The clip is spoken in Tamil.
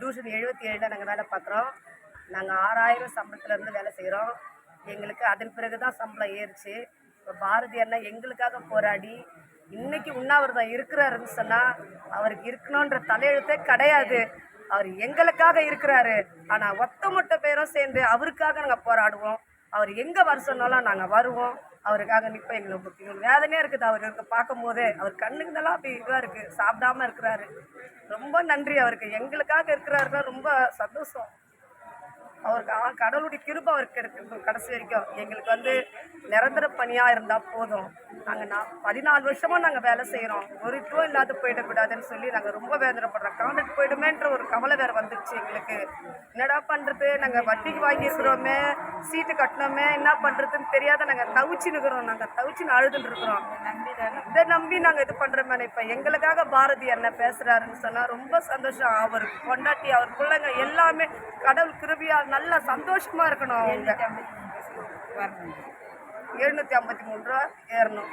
டியூஷன் எழுபத்தி ஏழில் நாங்கள் வேலை பார்க்குறோம் நாங்கள் ஆறாயிரம் சம்பளத்துலேருந்து வேலை செய்கிறோம் எங்களுக்கு அதன் பிறகு தான் சம்பளம் ஏறிச்சு. இப்போ பாரதி அண்ணா எங்களுக்காக போராடி இன்னைக்கு உண்ணாவிரதம் இருக்கிறாருன்னு சொன்னால் அவருக்கு இருக்கணுன்ற தலையெழுத்தே கிடையாது. அவர் எங்களுக்காக இருக்கிறாரு. ஆனால் ஒத்தமொட்ட பேரும் சேர்ந்து அவருக்காக நாங்கள் போராடுவோம். அவர் எங்கே வர சொன்னாலும் நாங்கள் வருவோம். அவருக்காக நிற்பேன் எங்களுக்கு எங்களுக்கு வேதனையாக இருக்குது அவர் இருக்க பார்க்கும்போதே. அவர் கண்ணுக்குதெல்லாம் அப்படி இதுவாக இருக்குது சாப்பிடாம இருக்கிறாரு. ரொம்ப நன்றி அவருக்கு. எங்களுக்காக இருக்கிறாருன்னா ரொம்ப சந்தோஷம். அவருக்கு கடவுளுடைய கிருபை அவருக்கு கிடைக்கும். கடைசி வரைக்கும். எங்களுக்கு வந்து நிரந்தர பணியாக இருந்தால் போதும். நாங்கள் நான் பதினாலு வருஷமாக நாங்கள் வேலை செய்கிறோம் ஒரு இதுவும் இல்லாத போயிடக்கூடாதுன்னு சொல்லி நாங்கள் ரொம்ப வேதனைப்படுறோம். கான்ட்ராக்ட் போயிடுமேன்ற ஒரு கவலை வேறு வந்துடுச்சு எங்களுக்கு. என்னடா பண்ணுறது நாங்கள் வட்டிக்கு வாங்கியிருக்கிறோமே சீட்டு கட்டினோமே என்ன பண்ணுறதுன்னு தெரியாத நாங்கள் தவிச்சு நிற்கிறோம் நாங்கள் தவிச்சுன்னு அழுதுன்னு இருக்கிறோம். இதை நம்பி நாங்கள் இது பண்ணுறோமே இப்போ எங்களுக்காக பாரதி என்ன பேசுகிறாருன்னு சொன்னால் ரொம்ப சந்தோஷம். அவர் கொண்டாட்டி அவர் பிள்ளைங்க எல்லாமே கடவுள் கிருபியா நல்லா சந்தோஷமா இருக்கணும் அவங்க. எழுநூற்றி ஐம்பத்தி மூணு ரூபா ஏறணும்